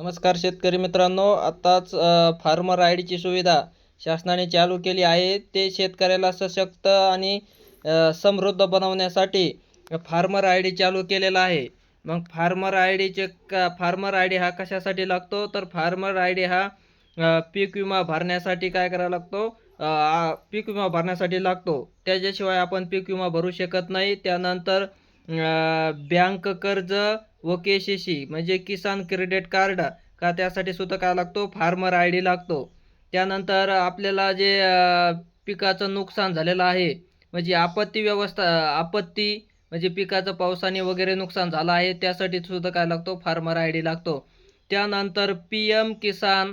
नमस्कार शेतकरी मित्रांनो आताच फार्मर आय डीची सुविधा शासनाने चालू केली आहे. ते शेतकऱ्याला सशक्त आणि समृद्ध बनवण्यासाठी फार्मर आय डी चालू केलेला आहे. मग फार्मर आय डीचे का फार्मर आय डी हा कशासाठी लागतो? तर फार्मर आय डी हा पीक विमा भरण्यासाठी काय करावा लागतो? पीक विमा भरण्यासाठी लागतो. त्याच्याशिवाय आपण पीक विमा भरू शकत नाही. त्यानंतर बँक कर्ज व के सी सी म्हणजे किसान क्रेडिट कार्ड का त्यासाठी सुद्धा काय लागतो? फार्मर आय डी लागतो. त्यानंतर आपल्याला जे पिकाचं नुकसान झालेलं आहे म्हणजे आपत्ती व्यवस्था आपत्ती म्हणजे पिकाचं पावसाने वगैरे नुकसान झालं आहे त्यासाठी सुद्धा काय लागतो? फार्मर आय डी लागतो. त्यानंतर पी एम किसान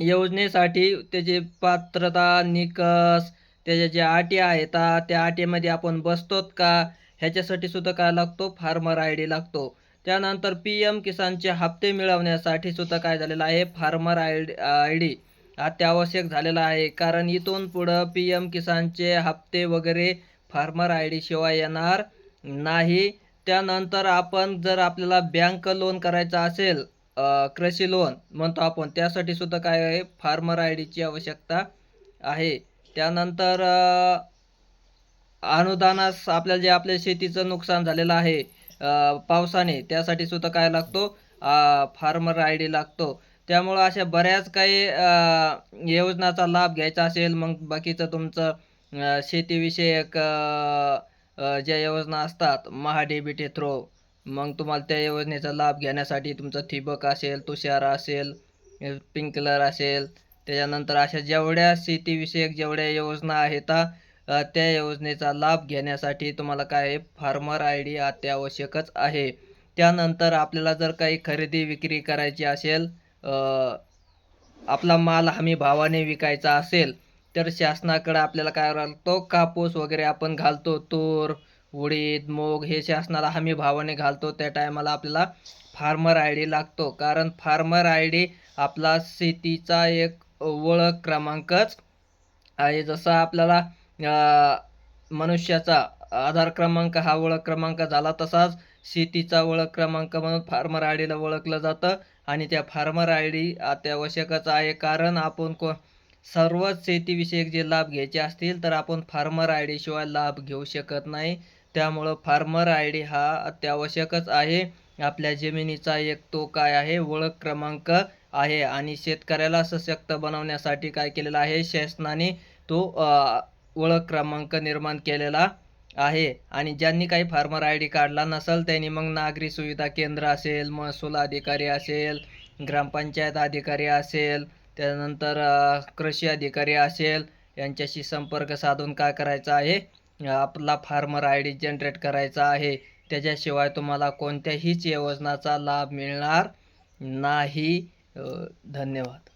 योजनेसाठी त्याची पात्रता निकष त्याच्या ज्या अटी आहेत त्या अटीमध्ये आपण बसतोत का? ह्याच्यासाठी सुद्धा काय लागतो? फार्मर आय डी लागतो. त्यानंतर पी एम किसानचे हप्ते मिळवण्यासाठी सुद्धा काय झालेलं आहे? Farmer I D I D अत्यावश्यक झालेला आहे. कारण इथून पुढं पी एम किसानचे हप्ते वगैरे फार्मर आय डी शिवाय येणार नाही. त्यानंतर आपण जर आपल्याला बँक लोन करायचं असेल कृषी लोन म्हणतो आपण त्यासाठी सुद्धा काय आहे? फार्मर आय डीची आवश्यकता आहे. त्यानंतर अनुदानास आपल्याला जे आपल्या शेतीचं नुकसान झालेलं आहे पावसाने. त्यासाठी सुद्धा काय लागतो? फार्मर आय डी लागतो. त्यामुळं अशा बऱ्याच काही योजनाचा लाभ घ्यायचा असेल मग बाकीचं तुमचं शेतीविषयक ज्या योजना असतात Maha D B T through मग तुम्हाला त्या योजनेचा लाभ घेण्यासाठी तुमचं ठिबक असेल तुषार असेल स्प्रिंकलर असेल त्याच्यानंतर अशा जेवढ्या शेतीविषयक जेवढ्या योजना आहेत त्या योजनेचा लाभ घेण्यासाठी तुम्हाला काय फार्मर आय डी अत्यावश्यकच आहे. त्यानंतर आपल्याला जर काही खरेदी विक्री करायची असेल आपला माल हमी भावाने विकायचा असेल तर शासनाकडे आपल्याला काय लागतो? कापूस वगैरे आपण घालतो तूर उडीद मूग हे शासनाला हमी भावाने घालतो. त्या टायमाला आपल्याला फार्मर आय डी लागतो. कारण फार्मर आय डी आपला शेतीचा एक ओळख क्रमांकच आहे. जसा आपल्याला मनुष्याचा आधार क्रमांक हा ओळख क्रमांक झाला तसाच शेतीचा ओळख क्रमांक म्हणून फार्मर आय डीला ओळखलं जातं आणि त्या फार्मर आय डी अत्यावश्यकच आहे. कारण आपण को सर्वच शेतीविषयक जे लाभ घ्यायचे असतील तर आपण फार्मर आय डी शिवाय लाभ घेऊ शकत नाही. त्यामुळं फार्मर आय डी हा अत्यावश्यकच आहे. आपल्या जमिनीचा एक तो काय आहे? ओळख क्रमांक आहे. आणि शेतकऱ्याला सशक्त बनवण्यासाठी काय केलेलं आहे? शासनाने तो ओळख क्रमांक निर्माण केलेला आहे. आणि ज्यांनी काही फार्मर आय डी काढला नसेल त्यांनी मग नागरी सुविधा केंद्र असेल महसूल अधिकारी असेल ग्रामपंचायत अधिकारी असेल त्यानंतर कृषी अधिकारी असेल यांच्याशी संपर्क साधून काय करायचं आहे? आपला फार्मर आय डी जनरेट करायचा आहे. त्याच्याशिवाय तुम्हाला कोणत्याहीच योजनाचा लाभ मिळणार नाही. धन्यवाद.